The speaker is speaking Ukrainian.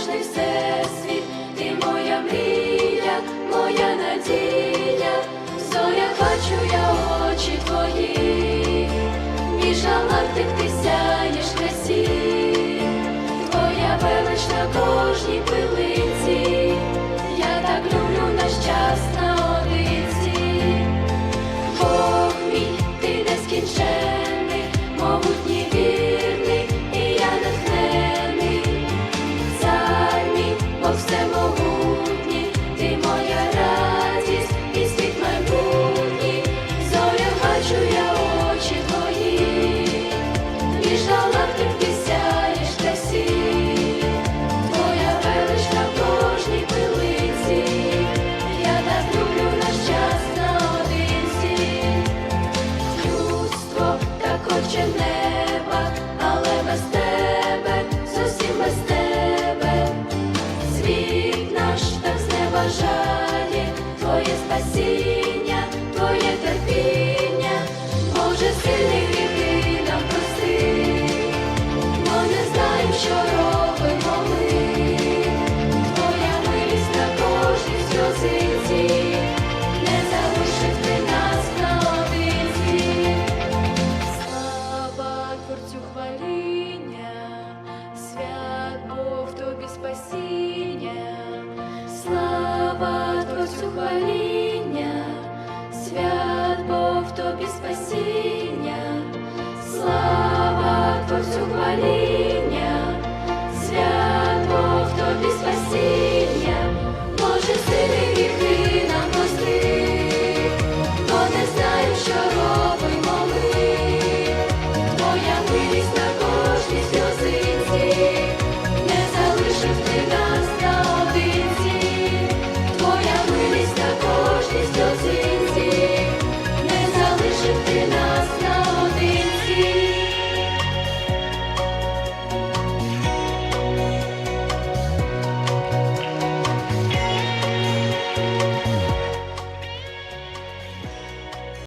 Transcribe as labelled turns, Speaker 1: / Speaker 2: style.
Speaker 1: безмежний всесвіт. ти моя радість. надії, твоє спасіння, твоє терпіння, Боже сильний. Super League.